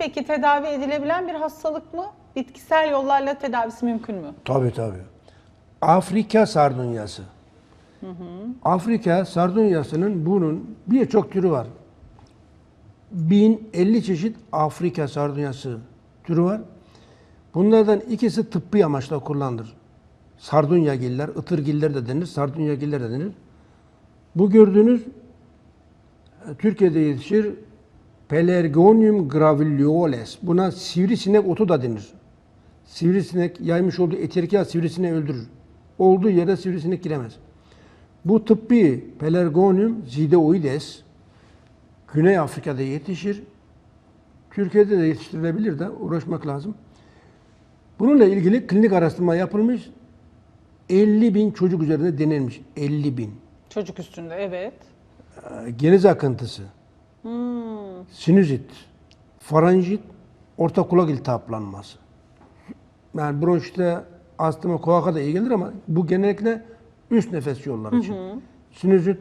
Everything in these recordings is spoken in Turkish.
peki tedavi edilebilen bir hastalık mı? Bitkisel yollarla tedavisi mümkün mü? Tabii tabii. Afrika sardunyası. Afrika sardunyasının bunun birçok türü var. 1050 çeşit Afrika sardunyası türü var. Bunlardan ikisi tıbbi amaçla kullanılır. Sardunyagiller, ıtırgiller de denir, sardunyagiller de denir. Bu gördüğünüz e, Türkiye'de yetişir Pelargonium graviolens. Buna sivrisinek otu da denir. Sivrisinek yaymış olduğu eterikya sivrisineği öldürür. Olduğu yere sivrisinek giremez. Bu tıbbi Pelargonium zideoides Güney Afrika'da yetişir. Türkiye'de de yetiştirilebilir de uğraşmak lazım. Bununla ilgili klinik araştırma yapılmış. 50 bin çocuk üzerinde denenmiş. 50 bin. Çocuk üstünde evet. Ee, Geniz akıntısı, Hmm. sinüzit, faranjit, orta kulak iltihaplanması. Yani bronşite, astıma, koaka da iyi gelir ama bu genellikle üst nefes yolları için. Sinüzit,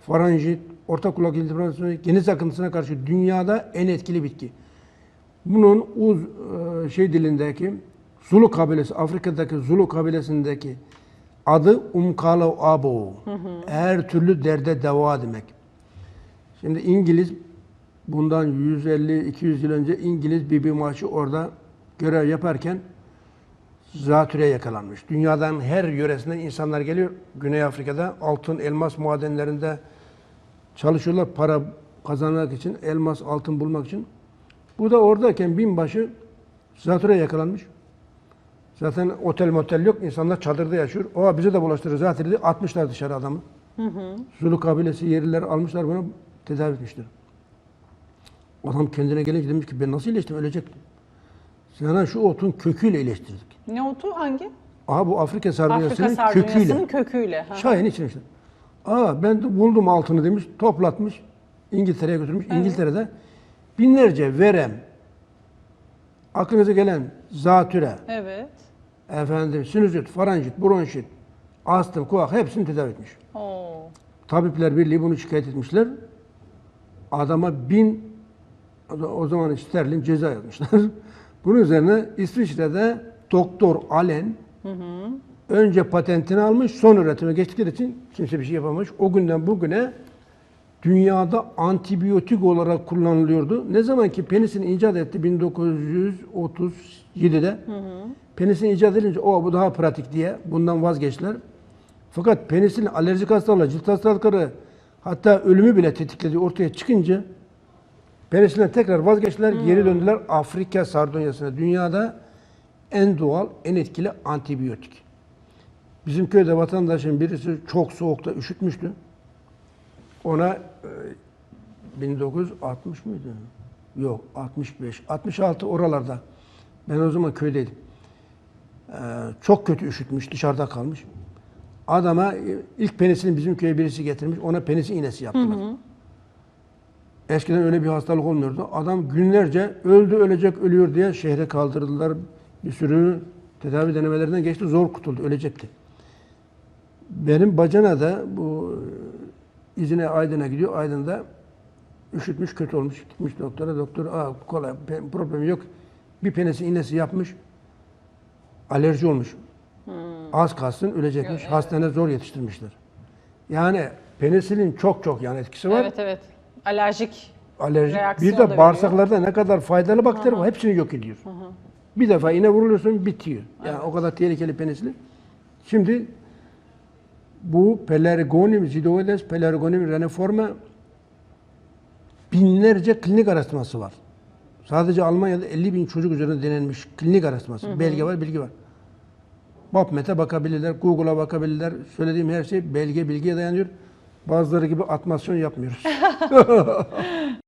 faranjit, orta kulak iltihaplanması, geniz akıntısına karşı dünyada en etkili bitki. Bunun uz e, şey dilindeki Zulu kabilesi, Afrika'daki Zulu kabilesindeki adı Umkalo Abo. Her türlü derde deva demek. Şimdi İngiliz bundan 150-200 yıl önce İngiliz bir maçı orada görev yaparken zatüre yakalanmış. Dünyadan her yöresinden insanlar geliyor. Güney Afrika'da altın, elmas madenlerinde çalışıyorlar para kazanmak için, elmas, altın bulmak için. Bu da oradayken binbaşı zatüre yakalanmış. Zaten otel motel yok. insanlar çadırda yaşıyor. O bize de bulaştırır zatürre. Atmışlar dışarı adamı. Zulu kabilesi yerliler almışlar bunu tedavi etmişler. Adam kendine gelince demiş ki ben nasıl iyileştim ölecektim. Sana şu otun köküyle iyileştirdik. Ne otu hangi? Aha bu Afrika Afrika sardunyasının sardunyasının köküyle. köküyle. Ha. Şahin içmişler. Aa ben de buldum altını demiş, toplatmış. İngiltere'ye götürmüş. İngiltere'de binlerce verem, aklınıza gelen zatüre, Evet. efendim sinüzit, faranjit, bronşit, astım, kulak hepsini tedavi etmiş. Oo. Tabipler Birliği bunu şikayet etmişler. Adama bin o zaman sterlin ceza yazmışlar. Bunun üzerine İsviçre'de Doktor Allen önce patentini almış, son üretime geçtikleri için kimse bir şey yapamamış. O günden bugüne dünyada antibiyotik olarak kullanılıyordu. Ne zaman ki penisilin icat etti 1937'de. Penisilin icat edince o bu daha pratik diye bundan vazgeçtiler. Fakat penisilin alerjik hastalığı, cilt hastalıkları hatta ölümü bile tetiklediği ortaya çıkınca penisiline tekrar vazgeçtiler, geri döndüler Afrika sardunyasına. Dünyada en doğal, en etkili antibiyotik. Bizim köyde vatandaşın birisi çok soğukta üşütmüştü. Ona e, 1960 mıydı? Yok 65, 66 oralarda. Ben o zaman köydeydim. Ee, çok kötü üşütmüş, dışarıda kalmış. Adama e, ilk penisilin bizim köye birisi getirmiş. Ona penisil iğnesi yaptılar. Eskiden öyle bir hastalık olmuyordu. Adam günlerce öldü, ölecek, ölüyor diye şehre kaldırdılar. Bir sürü tedavi denemelerinden geçti. Zor kurtuldu, ölecekti. Benim bacana da bu e, izine Aydın'a gidiyor. Aydın'da üşütmüş, kötü olmuş. Gitmiş doktora. Doktor, Aa, kolay, problemi yok. Bir penisil iğnesi yapmış. Alerji olmuş. Az kalsın ölecekmiş. Evet. Hastane zor yetiştirmişler. Yani penisilin çok çok yan etkisi var. Evet evet. Alerjik. Alerji. reaksiyon Bir da de veriyor. bağırsaklarda ne kadar faydalı bakteri var hepsini yok ediyor. Bir defa iğne vuruluyorsun bitiyor. Yani o kadar tehlikeli penisilin. Şimdi bu Pelargonium zidoides, Pelargonium reniforme binlerce klinik araştırması var. Sadece Almanya'da 50 bin çocuk üzerinde denenmiş klinik araştırması. Belge var, bilgi var. PubMed'e bakabilirler, Google'a bakabilirler. Söylediğim her şey belge, bilgiye dayanıyor. Bazıları gibi atmasyon yapmıyoruz.